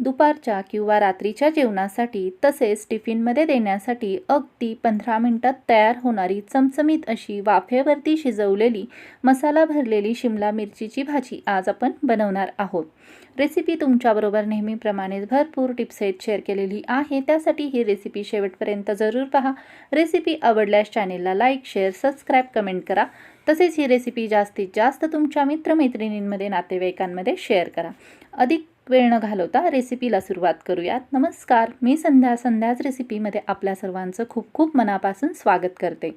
दुपारच्या किंवा रात्रीच्या जेवणासाठी तसेच टिफिनमध्ये देण्यासाठी अगदी पंधरा मिनटात तयार होणारी चमचमीत अशी वाफेवरती शिजवलेली मसाला भरलेली शिमला मिरचीची भाजी आज आपण बनवणार आहोत. रेसिपी तुमच्याबरोबर नेहमीप्रमाणेच भरपूर टिप्स आहेत शेअर केलेली आहे. त्यासाठी ही रेसिपी शेवटपर्यंत जरूर पहा. रेसिपी आवडल्यास चॅनेलला लाईक शेअर सबस्क्राईब कमेंट करा. तसेच ही रेसिपी जास्तीत जास्त तुमच्या मित्रमैत्रिणींमध्ये नातेवाईकांमध्ये शेअर करा. अधिक वेळ न घालवता रेसिपीला सुरुवात करूयात. नमस्कार. मी संध्या संध्याच रेसिपीमध्ये आपल्या सर्वांचं खूप खूप मनापासून स्वागत करते.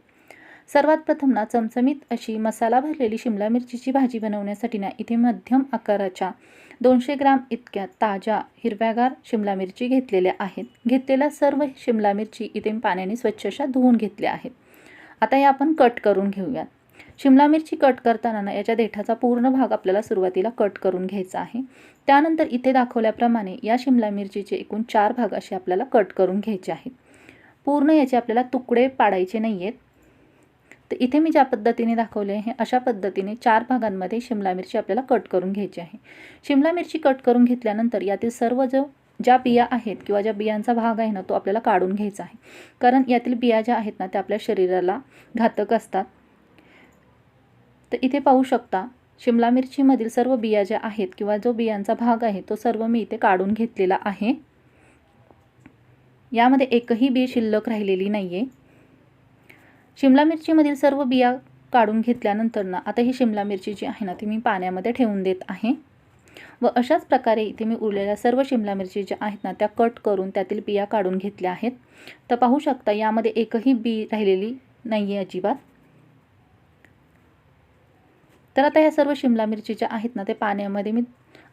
सर्वात प्रथम ना चमचमीत अशी मसाला भरलेली शिमला मिरचीची भाजी बनवण्यासाठी ना इथे मध्यम आकाराच्या दोनशे ग्राम इतक्या ताज्या हिरव्यागार शिमला मिरची घेतलेल्या आहेत. घेतलेल्या सर्व शिमला मिरची इथे पाण्याने स्वच्छ अशा धुवून घेतल्या आहेत. आता या आपण कट करून घेऊयात. शिमला मिरची कट करताना ना याच्या देठाचा पूर्ण भाग आपल्याला सुरुवातीला कट करून घ्यायचा आहे. त्यानंतर इथे दाखवल्याप्रमाणे या शिमला मिरचीचे एकूण चार भाग असे आपल्याला कट करून घ्यायचे आहेत. पूर्ण याचे आपल्याला तुकडे पाडायचे नाही आहेत तर इथे मी ज्या पद्धतीने दाखवले आहे अशा पद्धतीने चार भागांमध्ये शिमला मिरची आपल्याला कट करून घ्यायची आहे. शिमला मिरची कट करून घेतल्यानंतर यातील सर्व जो ज्या बिया आहेत किंवा ज्या बियांचा भाग आहे ना तो आपल्याला काढून घ्यायचा आहे. कारण यातील बिया ज्या आहेत ना त्या आपल्या शरीराला घातक असतात. तर इथे पाहू शकता शिमला मिरचीमधील सर्व बिया ज्या आहेत किंवा जो बियांचा भाग आहे तो सर्व मी इथे काढून घेतलेला आहे. यामध्ये एकही बी शिल्लक राहिलेली नाही आहे शिमला मिरचीमधील सर्व बिया काढून घेतल्यानंतर ना आता ही शिमला मिरची जी आहे ना ती मी पाण्यामध्ये ठेवून देत आहे. व अशाच प्रकारे इथे मी उरलेल्या सर्व शिमला मिरची ज्या आहेत ना त्या कट करून त्यातील बिया काढून घेतल्या आहेत. तर पाहू शकता यामध्ये एकही बी राहिलेली नाही आहे अजिबात. तर आता ह्या सर्व शिमला मिरची ज्या आहेत ना ते पाण्यामध्ये मी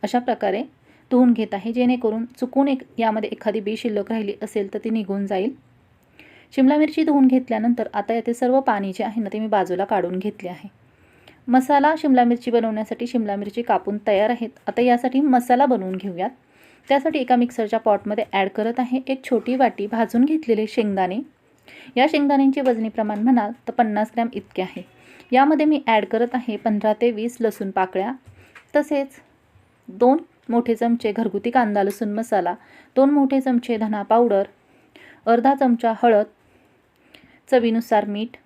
अशा प्रकारे धुवून घेत आहे. जेणेकरून चुकून एक यामध्ये एखादी बी शिल्लक राहिली असेल तर ती निघून जाईल. शिमला मिरची धुवून घेतल्यानंतर आता येथे सर्व पाणी जे आहे ना ते मी बाजूला काढून घेतले आहे. मसाला शिमला मिरची बनवण्यासाठी शिमला मिरची कापून तयार आहेत. आता यासाठी मसाला बनवून घेऊयात. त्यासाठी एका मिक्सरच्या पॉटमध्ये ॲड करत आहे एक छोटी वाटी भाजून घेतलेले शेंगदाणे. या शेंगदाण्यांचे वजनी प्रमाण म्हणाल तर पन्नास ग्रॅम इतके आहे. यामध्ये मी ॲड करत आहे पंधरा ते वीस लसूण पाकळ्या. तसेच दोन मोठे चमचे घरगुती कांदा लसूण मसाला दोन मोठे चमचे धना पावडर अर्धा चमचा हळद चवीनुसार मीठ.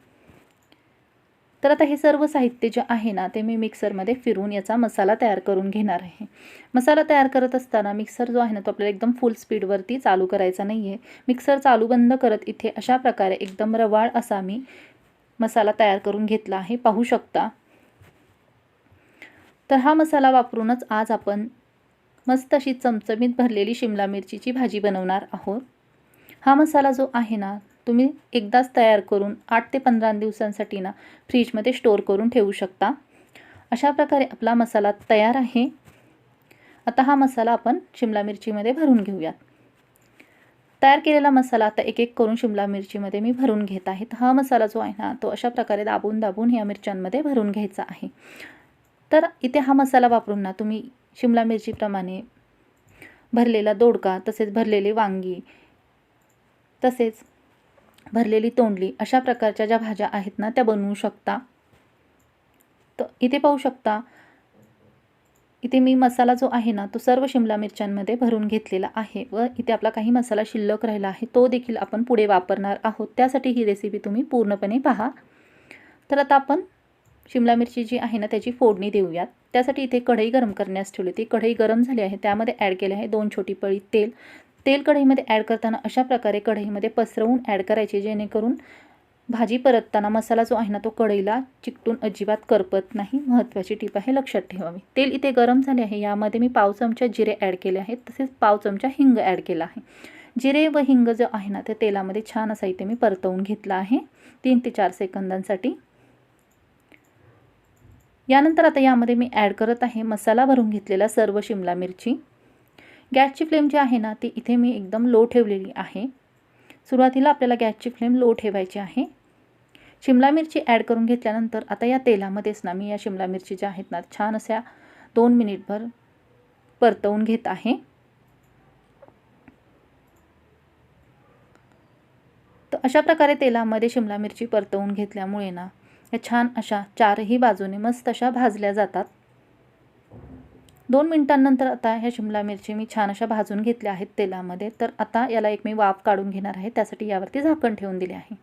तर आता हे सर्व साहित्य जे आहे ना ते मी मिक्सरमध्ये फिरून याचा मसाला तयार करून घेणार आहे. मसाला तयार करत असताना मिक्सर जो आहे ना तो आपल्याला एकदम फुल स्पीडवरती चालू करायचा नाही आहे मिक्सर चालू बंद करत इथे अशा प्रकारे एकदम रवाळ असा मी मसाला तयार करून घेतला आहे. पाहू शकता. तर हा मसाला वापरूनच आज आपण मस्त अशी चमचमीत भरलेली शिमला मिरचीची भाजी बनवणार आहोत. हा मसाला जो आहे ना तुम्ही एकदाच तयार करून आठ ते पंधरा दिवसांसाठी ना फ्रीजमध्ये स्टोअर करून ठेवू शकता. अशा प्रकारे आपला मसाला तयार आहे. आता हा मसाला आपण शिमला मिरचीमध्ये भरून घेऊयात. तयार केलेला मसाला आता एक एक करून शिमला मिरचीमध्ये मी भरून घेत आहे. हा मसाला जो आहे ना तो अशा प्रकारे दाबून दाबून या मिरच्यांमध्ये भरून घ्यायचा आहे. तर इथे हा मसाला वापरून ना तुम्ही शिमला मिरचीप्रमाणे भरलेला दोडका तसेच भरलेली वांगी तसेच भरलेली तोंडली अशा प्रकारच्या ज्या भाज्या आहेत ना त्या बनवू शकता. तर इथे पाहू शकता इथे मी मसाला जो आहे ना तो सर्व शिमला मिरच्यांमध्ये भरून घेतलेला आहे व इथे आपला काही मसाला शिल्लक राहिला आहे तो देखील आपण पुढे वापरणार आहोत. त्यासाठी ही रेसिपी तुम्ही पूर्णपणे पहा. तर आता आपण शिमला मिरची जी आहे ना त्याची फोडणी देऊयात. त्यासाठी इथे कढई गरम करण्यास ठेवली ती कढई गरम झाली आहे त्यामध्ये ॲड केले आहे दोन छोटी पळी तेल. तेल कढईमध्ये ॲड करताना अशा प्रकारे कढईमध्ये पसरवून ॲड करायचे जेणेकरून भाजी परतताना मसाला जो आहे ना तो कढईला चिकटून अजिबात करपत नाही. महत्त्वाची टीप आहे लक्षात ठेवावी. तेल इथे गरम झाले आहे. यामध्ये मी पाव चमचा जिरे ॲड केले आहेत. तसेच पाव चमचा हिंग ॲड केला आहे. जिरे व हिंग जो आहे ना ते तेलामध्ये छान असा इथे मी परतवून घेतला आहे. तीन ते चार सेकंदांसाठी. यानंतर आता यामध्ये मी ॲड करत आहे मसाला भरून घेतलेला सर्व शिमला मिरची. गॅसची फ्लेम जी आहे ना ती इथे मी एकदम लो ठेवलेली आहे. सुरुवातीला आपल्याला गॅसची फ्लेम लो ठेवायची आहे. शिमला मिरची ॲड करून घेतल्यानंतर आता या तेलामध्येच ना मी या शिमला मिरची ज्या आहेत ना छान अशा दोन मिनिटभर परतवून घेत आहे. तर अशा प्रकारे तेलामध्ये शिमला मिरची परतवून घेतल्यामुळे ना या छान अशा चारही बाजूने मस्त अशा भाजल्या जातात. दोन मिनटांनंतर आता ह्या शिमला मिरची मी छान अशा भाजून घेतल्या आहेत तेलामध्ये. तर आता याला एक मी वाफ काढून घेणार आहे. त्यासाठी यावरती झाकण ठेवून दिले आहे.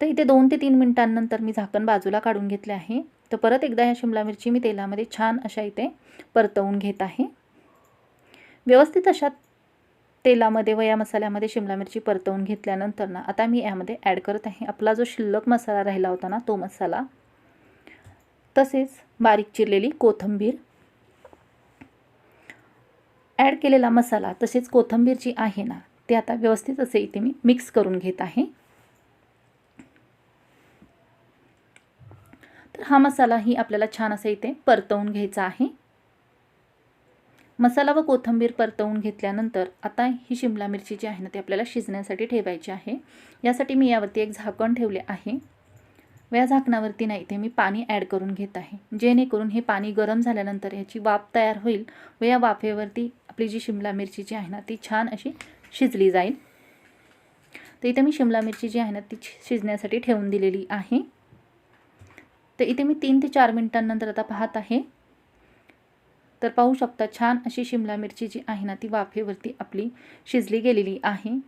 तर इथे दोन ते तीन मिनटांनंतर मी झाकण बाजूला काढून घेतले आहे. तर परत एकदा ह्या शिमला मिरची मी तेलामध्ये छान अशा इथे परतवून घेत आहे. व्यवस्थित अशा तेलामध्ये व या मसाल्यामध्ये शिमला मिरची परतवून घेतल्यानंतर ना आता मी यामध्ये ॲड करत आहे. आपला जो शिल्लक मसाला राहिला होता ना तो मसाला. तसेच बारीक चिरलेली कोथिंबीर. ॲड केलेला मसाला तसेच कोथिंबीर जी आहे ना ते आता व्यवस्थित असे इथे मी मिक्स करून घेत आहे. तर हा मसालाही आपल्याला छान असा इथे परतवून घ्यायचा आहे. मसाला व कोथिंबीर परतवून घेतल्यानंतर आता ही शिमला मिरची जी आहे ना ती आपल्याला शिजण्यासाठी ठेवायची आहे. यासाठी मी यावरती एक झाकण ठेवले आहे. व या झाकणावरती नाही ते मी पाणी ॲड करून घेत आहे. जेणेकरून हे पाणी गरम झाल्यानंतर ह्याची वाफ तयार होईल व या वाफेवरती आपली जी शिमला मिरची जी आहे ना ती छान अशी शिजली जाईल. तर इथे मी शिमला मिरची जी आहे ना ती शिजण्यासाठी ठेवून दिलेली आहे. तर इथे मी तीन ते चार मिनटांनंतर आता पाहत आहे. तर पाहू शकता छान अशी शिमला मिरची जी आहे ना ती वाफेवरती आपली शिजली गेलेली आहे.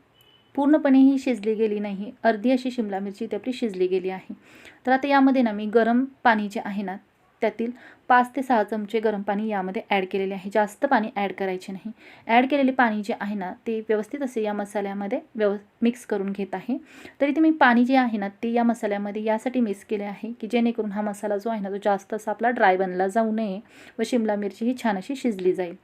पूर्णपणे ही शिजली गेली नाही. अर्धी अशी शिमला मिरची ती आपली शिजली गेली आहे. तर आता यामध्ये ना मी गरम पाणी जे आहे ना त्यातील पाच ते सहा चमचे गरम पाणी यामध्ये ॲड केलेले आहे. जास्त पाणी ॲड करायचे नाही. ॲड केलेले पाणी जे आहे ना ते व्यवस्थित असे या मसाल्यामध्ये व्यव मिक्स करून घेत आहे. तर इथे मी पाणी जे आहे ना ते या मसाल्यामध्ये यासाठी मिक्स केले आहे की जेणेकरून हा मसाला जो आहे ना तो जास्त असा आपला ड्राय बनला जाऊ नये व शिमला मिरची ही छान अशी शिजली जाईल.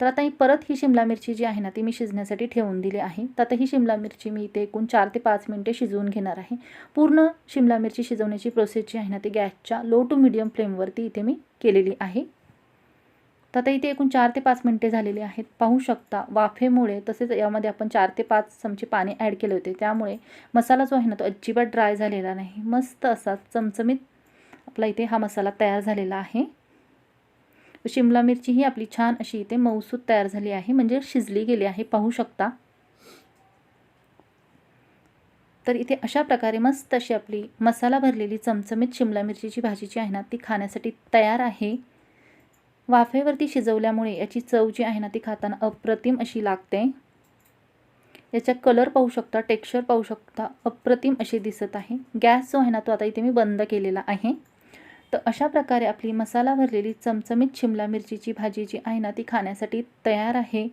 तर आता ही परत ही शिमला मिरची जी आहे ना ती मी शिजण्यासाठी ठेवून दिली आहे. तर आता ही शिमला मिरची मी इथे एकूण चार ते पाच मिनटे शिजवून घेणार आहे. पूर्ण शिमला मिरची शिजवण्याची प्रोसेस जी आहे ना ती गॅसच्या लो टू मिडियम फ्लेमवरती इथे मी केलेली आहे. तर आता इथे एकूण चार ते पाच मिनटे झालेली आहेत. पाहू शकता वाफेमुळे तसेच यामध्ये आपण चार ते पाच चमचे पाणी ॲड केले होते. त्यामुळे मसाला जो आहे ना तो अजिबात ड्राय झालेला नाही. मस्त असा चमचमीत आपला इथे हा मसाला तयार झालेला आहे. शिमला मिरची ही आपली छान अशी इथे मऊसूत तयार झाली आहे. म्हणजे शिजली गेली आहे. पाहू शकता. तर इथे अशा प्रकारे मस्त अशी आपली मसाला भरलेली चमचमीत शिमला मिरचीची भाजीची आहे ना ती खाण्यासाठी तयार आहे. वाफेवरती शिजवल्यामुळे याची चव जी आहे ना ती खाताना अप्रतिम अशी लागते. याचा कलर पाहू शकता टेक्स्चर पाहू शकता अप्रतिम अशी दिसत आहे. गॅस जो आहे ना तो आता इथे मी बंद केलेला आहे. तर अशा प्रकारे आपली मसाला भरलेली चमचमीत शिमला मिरचीची भाजी जी आहे ना ती खाण्यासाठी तयार आहे.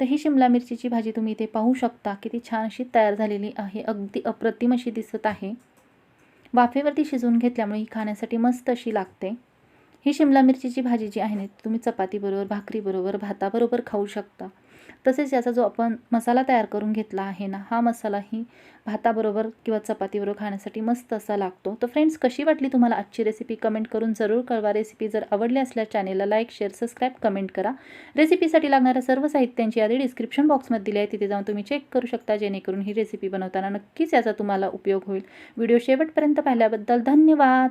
तर ही शिमला मिरचीची भाजी तुम्ही इथे पाहू शकता की ती छान अशी तयार झालेली आहे. अगदी अप्रतिम अशी दिसत आहे. वाफेवरती शिजवून घेतल्यामुळे ही खाण्यासाठी मस्त अशी लागते. ही शिमला मिरचीची भाजी जी आहे ना तुम्ही चपातीबरोबर भाकरीबरोबर भाताबरोबर खाऊ शकता. तसेच याचा जो आपण मसाला तयार करून घेतला आहे ना हा मसालाही भाताबरोबर किंवा चपातीबरोबर खाण्यासाठी मस्त असा लागतो. तर फ्रेंड्स कशी वाटली तुम्हाला आजची रेसिपी कमेंट करून जरूर कळवा. रेसिपी जर आवडली असल्यास चॅनेलला लाईक शेअर सबस्क्राईब कमेंट करा. रेसिपीसाठी लागणाऱ्या सर्व साहित्यांची यादी डिस्क्रिप्शन बॉक्समध्ये दिली आहे. तिथे जाऊन तुम्ही चेक करू शकता जेणेकरून ही रेसिपी बनवताना नक्कीच याचा तुम्हाला उपयोग होईल. व्हिडिओ शेवटपर्यंत पाहिल्याबद्दल धन्यवाद.